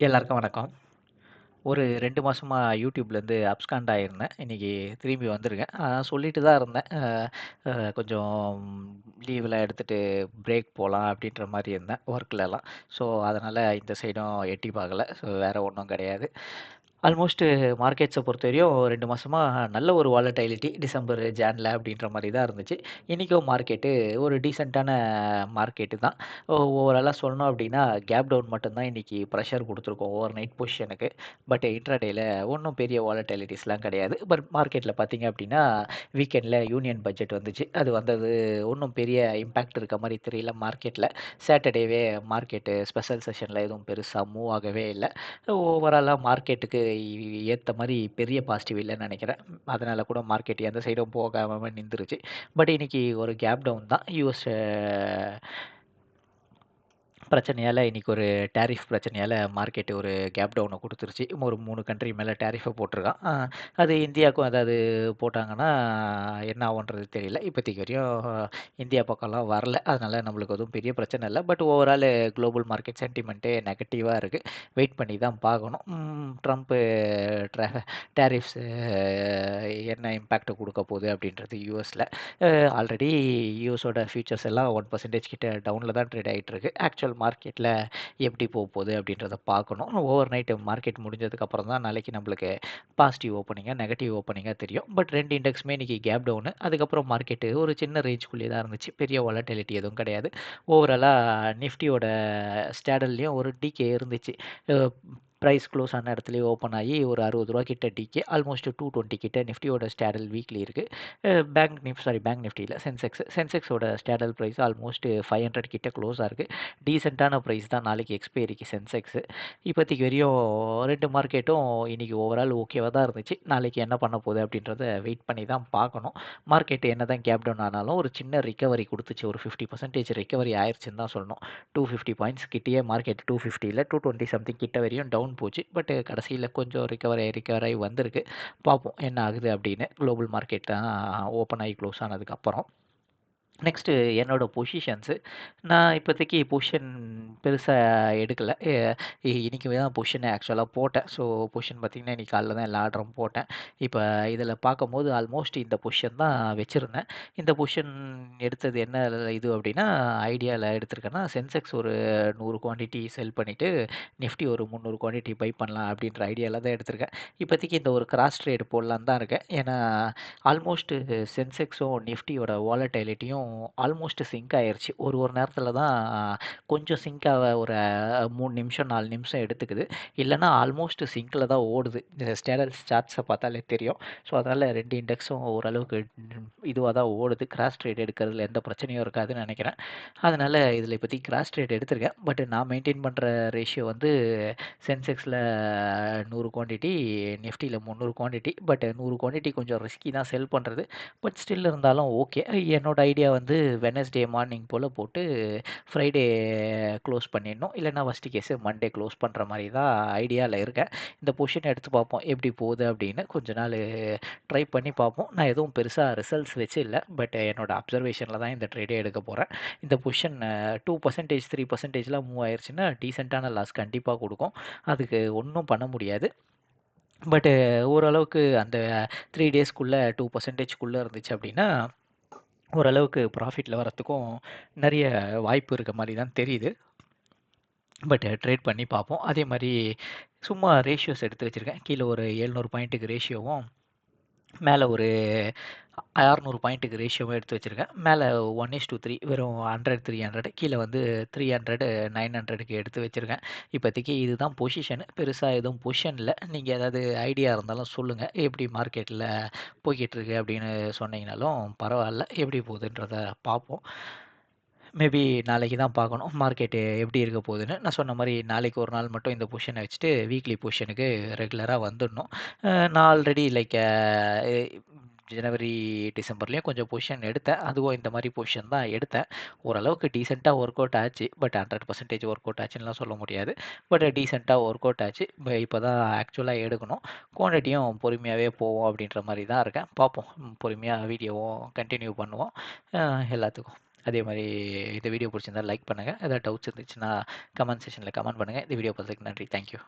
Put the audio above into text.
எல்லாருக்கும் வணக்கம். ஒரு ரெண்டு மாதமாக யூடியூப்லேருந்து அப்ஸ்காண்ட் ஆகியிருந்தேன் இன்னைக்கு திரும்பி வந்திருக்கேன். அதான் சொல்லிட்டு தான் இருந்தேன். கொஞ்சம் லீவெலாம் எடுத்துகிட்டு பிரேக் போகலாம் அப்படின்ற மாதிரி இருந்தேன், ஒர்க்லலாம். ஸோ, அதனால் இந்த சைடும் எட்டி பார்க்கல. ஸோ, வேறு ஒன்றும் கிடையாது. ஆல்மோஸ்ட் பொறுத்த பொறுத்தவரையும் ரெண்டு மாதமாக நல்ல ஒரு வாலட்டைலிட்டி டிசம்பர், ஜான்ல அப்படின்ற மாதிரி தான் இருந்துச்சு. இன்னைக்கும் மார்க்கெட்டு ஒரு டீசெண்டான மார்க்கெட்டு தான். ஓவராலாக சொன்னோம் சொல்லணும் அப்படின்னா, கேப் டவுன் மட்டும்தான் இன்றைக்கி இன்னைக்கு கொடுத்துருக்கோம் ஓவர் நைட் பொசிஷனுக்கு. பட் இன்ட்ராடேயில் ஒன்றும் பெரிய வாலட்டைலிட்டிஸ்லாம் கிடையாது. பட் மார்க்கெட்டில் பார்த்தீங்க அப்படின்னா, வீக்கெண்டில் யூனியன் பட்ஜெட் வந்துச்சு. அது வந்தது ஒன்றும் பெரிய இம்பேக்ட் இருக்க மாதிரி தெரியல மார்க்கெட்டில் சாட்டர்டேவே மார்க்கெட்டு ஸ்பெஷல் செஷனில் எதுவும் பெருசாக மூவ் ஆகவே இல்லை ஓவராலாக மார்க்கெட்டுக்கு ஏற்ற மாதிரி பெரிய பாசிட்டிவ் இல்லைன்னு நினைக்கிறேன் அதனால் கூட மார்க்கெட் எந்த சைடும் போகாமல் நின்றுருச்சு பட் இன்றைக்கி ஒரு கேப் டவுன் தான். யூஎஸ் பிரச்சனையால் இன்னைக்கு ஒரு டேரிஃப் பிரச்சனையால் மார்க்கெட் ஒரு கேப் டவுனை கொடுத்துருச்சு ஒரு மூணு கண்ட்ரி மேலே டேரிஃபை போட்டிருக்கான். அது இந்தியாவுக்கும் ஏதாவது போட்டாங்கன்னா, என்ன ஆகுன்றது தெரியல. இப்போதைக்கு வரையும் இந்தியா பக்கம்லாம் வரல. அதனால் நம்மளுக்கு எதுவும் பெரிய பிரச்சனை இல்லை பட் ஓவரால் குளோபல் மார்க்கெட் சென்டிமெண்ட்டே நெகட்டிவாக இருக்குது வெயிட் பண்ணி தான் பார்க்கணும். ட்ரம்ப்பு டேரிஃப்ஸ் என்ன இம்பேக்ட் கொடுக்க போகுது அப்படின்றது யூஎஸில் ஆல்ரெடி யூஎஸோட ஃபியூச்சர்ஸ் எல்லாம் ஒன் பர்சன்டேஜ் கிட்ட டவுனில் தான் ட்ரேட் ஆகிட்டு இருக்கு. ஆக்சுவல் மார்க்கெட்டில் எப்படி போக போகுது அப்படின்றத பார்க்கணும். ஓவர் நைட் மார்க்கெட் முடிஞ்சதுக்கு அப்புறம் தான் நாளைக்கு நம்மளுக்கு பாசிட்டிவ் ஓப்பனிங்காக நெகட்டிவ் ஓப்பனிங்காக தெரியும். பட் ரெண்டு இண்டெக்ஸுமே இன்றைக்கி கேப் டவுனு. அதுக்கப்புறம் மார்க்கெட்டு ஒரு சின்ன ரேஞ்சுக்குள்ளே தான் இருந்துச்சு. பெரிய வாலட்டிலிட்டி எதுவும் கிடையாது. ஓவராலாக நிஃப்டியோட ஸ்டேடல்லையும் ஒரு டிகே இருந்துச்சு. ப்ரைஸ் க்ளோஸ் ஆன இடத்துலேயே ஓப்பன் ஆகி ஒரு அறுபது ரூபா கிட்ட டீகே. ஆல்மோஸ்ட் 220 கிட்ட நிஃப்டியோட ஸ்டேடல் வீக்லி இருக்குது bank Nifty sorry bank Nifty Sensex. சென்செக்ஸோட straddle price almost 500 கிட்ட க்ளோஸாக இருக்குது டீசெண்டான ப்ரைஸ் தான் நாளைக்கு எக்ஸ்பைரிக்கு சென்செக்ஸ். இப்போதைக்கு வரையும் ரெண்டு மார்க்கெட்டும் இன்றைக்கி ஓவரால் ஓகேவா தான் இருந்துச்சு. நாளைக்கு என்ன பண்ண போகுது அப்படின்றத வெயிட் பண்ணி தான் பார்க்கணும். மார்க்கெட் என்னதான் கேப் டவுன் ஆனாலும் ஒரு சின்ன ரிகவரி கொடுத்துச்சு ஒரு 50% ரிகவரி ஆயிடுச்சுன்னு தான் சொல்லணும். 250 பாயிண்ட்ஸ் கிட்டேயே மார்க்கெட் டூ ஃபிஃப்டியில் டூ டுவெண்ட்டி சம்திங் கிட்ட வரையும் டவுன் போச்சு. பட் கடைசியில் கொஞ்சம் ரிகவர் ஆகி ரிகவர் ஆகி வந்திருக்கு. பார்ப்போம் என்ன ஆகுது அப்படின்னு. குளோபல் மார்க்கெட் தான் ஓப்பன் ஆகி க்ளோஸ் ஆனதுக்கப்புறம் நெக்ஸ்ட்டு என்னோட பொசிஷன்ஸு. நான் இப்போதைக்கு பொசிஷன் பெருசாக எடுக்கலை இன்றைக்கி தான் பொசிஷனே ஆக்சுவலாக போட்டேன். ஸோ, பொசிஷன் பார்த்தீங்கன்னா, இன்றைக்கி காலைல தான் எல்லா ஆர்டரும் போட்டேன். இப்போ இதில் பார்க்கும்போது ஆல்மோஸ்ட் இந்த பொசிஷன் தான் வச்சுருந்தேன் இந்த பொசிஷன் எடுத்தது என்ன இது அப்படின்னா, ஐடியாவில் எடுத்திருக்கேன்னா, சென்செக்ஸ் ஒரு நூறு குவான்டிட்டி செல் பண்ணிவிட்டு நிஃப்டி ஒரு 300 குவான்டிட்டி பை பண்ணலாம் அப்படின்ற ஐடியாவில் தான் எடுத்திருக்கேன். இப்போதைக்கு இந்த ஒரு கிராஸ் ட்ரேடு போடலான் தான் இருக்கேன். ஏன்னா, ஆல்மோஸ்ட்டு சென்செக்ஸும் நிஃப்டியோட வாலடைலிட்டியும் ஆல்மோஸ்ட் சிங்க் ஆயிடுச்சு ஒரு ஒரு நேரத்தில் தான் கொஞ்சம் சிங்க் ஆக ஒரு மூணு நிமிஷம், நாலு நிமிஷம் எடுத்துக்குது. இல்லைனா ஆல்மோஸ்ட் சிங்கில் தான் ஓடுது. இந்த ஸ்டேடல் பார்த்தாலே தெரியும். ஸோ, அதனால் ரெண்டு இண்டெக்ஸும் ஓரளவுக்கு இதுவாக தான் ஓடுது. கிராஸ் ட்ரேட் எடுக்கிறதுல எந்த பிரச்சனையும் இருக்காதுன்னு நினைக்கிறேன் அதனால் இதில் இப்போதைக்கு கிராஸ் ட்ரேட் எடுத்திருக்கேன். பட் நான் மெயின்டைன் பண்ணுற ரேஷியோ வந்து சென்செக்ஸில் நூறு குவான்டிட்டி, நிஃப்டியில் முந்நூறு குவான்டிட்டி. பட் நூறு குவான்டிட்டி கொஞ்சம் ரிஸ்கி தான் செல் பண்ணுறது பட் ஸ்டில் இருந்தாலும் ஓகே. என்னோட ஐடியா வந்து வெட்னஸ்டே மார்னிங் போல் போட்டு ஃப்ரைடே க்ளோஸ் பண்ணிடணும். இல்லைனா ஃபஸ்ட்டு கேஸு மண்டே க்ளோஸ் பண்ணுற மாதிரி தான் ஐடியாவில் இருக்கேன். இந்த பொசிஷன் எடுத்து பார்ப்போம். எப்படி போகுது அப்படின்னு கொஞ்ச நாள் ட்ரை பண்ணி பார்ப்போம். நான் எதுவும் பெருசாக ரிசல்ட்ஸ் வச்சு இல்லை பட் என்னோட அப்சர்வேஷனில் தான் இந்த ட்ரேடே எடுக்க போகிறேன் இந்த பொசிஷன் டூ பர்சன்டேஜ் த்ரீ பர்சன்டேஜ்லாம் மூவ் ஆயிடுச்சுன்னா டீசென்ட்டான லாஸ் கண்டிப்பாக கொடுக்கும் அதுக்கு ஒன்றும் பண்ண முடியாது. பட்டு ஓரளவுக்கு அந்த த்ரீ டேஸ்க்குள்ளே டூ பர்சன்டேஜ்க்குள்ளே இருந்துச்சு அப்படின்னா, ஓரளவுக்கு ப்ராஃபிட்டில் வரத்துக்கும் நிறைய வாய்ப்பு இருக்க மாதிரி தான் தெரியுது. பட் ட்ரேட் பண்ணி பார்ப்போம். அதே மாதிரி சும்மா ரேஷியோஸ் எடுத்து வச்சிருக்கேன். கீழே ஒரு 700 பாயிண்ட்டுக்கு ரேஷியோவும், மேலே ஒரு 600 பாயிண்ட்டுக்கு ரேஷியோவும் எடுத்து வச்சுருக்கேன் மேலே ஒன் இஸ் டூ த்ரீ வெறும் ஹண்ட்ரட் த்ரீ ஹண்ட்ரட் கீழே வந்து 300, 900க்கு எடுத்து வச்சுருக்கேன் இப்போதைக்கு இதுதான் பொசிஷன். பெருசாக எதுவும் பொசிஷன் இல்லை நீங்கள் ஏதாவது ஐடியா இருந்தாலும் சொல்லுங்கள் எப்படி மார்க்கெட்டில் போய்கிட்டுருக்கு அப்படின்னு சொன்னீங்கனாலும் பரவாயில்ல எப்படி போகுதுன்றத பார்ப்போம். மேபி நாளைக்கு தான் பார்க்கணும். மார்க்கெட்டு எப்படி இருக்க போகுதுன்னு. நான் சொன்ன மாதிரி நாளைக்கு ஒரு நாள் மட்டும் இந்த பொசிஷனை வச்சுட்டு வீக்லி பொசிஷனுக்கு ரெகுலராக வந்துடணும். நான் ஆல்ரெடி லைக் ஜனவரி, டிசம்பர்லேயும் கொஞ்சம் பொசிஷன் எடுத்தேன். அதுவும் இந்த மாதிரி பொசிஷன் தான் எடுத்தேன். ஓரளவுக்கு டீசெண்டாக ஒர்க் அவுட் ஆச்சு. பட் 100% ஒர்க் அவுட் ஆச்சுன்னுலாம் சொல்ல முடியாது. பட் டீசெண்டாக ஒர்க் அவுட் ஆச்சு. இப்போ தான் ஆக்சுவலாக எடுக்கணும். குவான்டிட்டியும் பொறுமையாகவே போவோம் அப்படின்ற மாதிரி தான் இருக்கேன். பார்ப்போம். பொறுமையாக வீடியோவும் கண்டினியூ பண்ணுவோம். எல்லாத்துக்கும் அதே மாதிரி இந்த வீடியோ பிடிச்சிருந்தா லைக் பண்ணுங்கள் ஏதாவது டவுட்ஸ் இருந்துச்சுன்னா கமெண்ட் செஷனில் கமெண்ட் பண்ணுங்கள் இந்த வீடியோ பார்த்ததுக்கு நன்றி தேங்க்யூ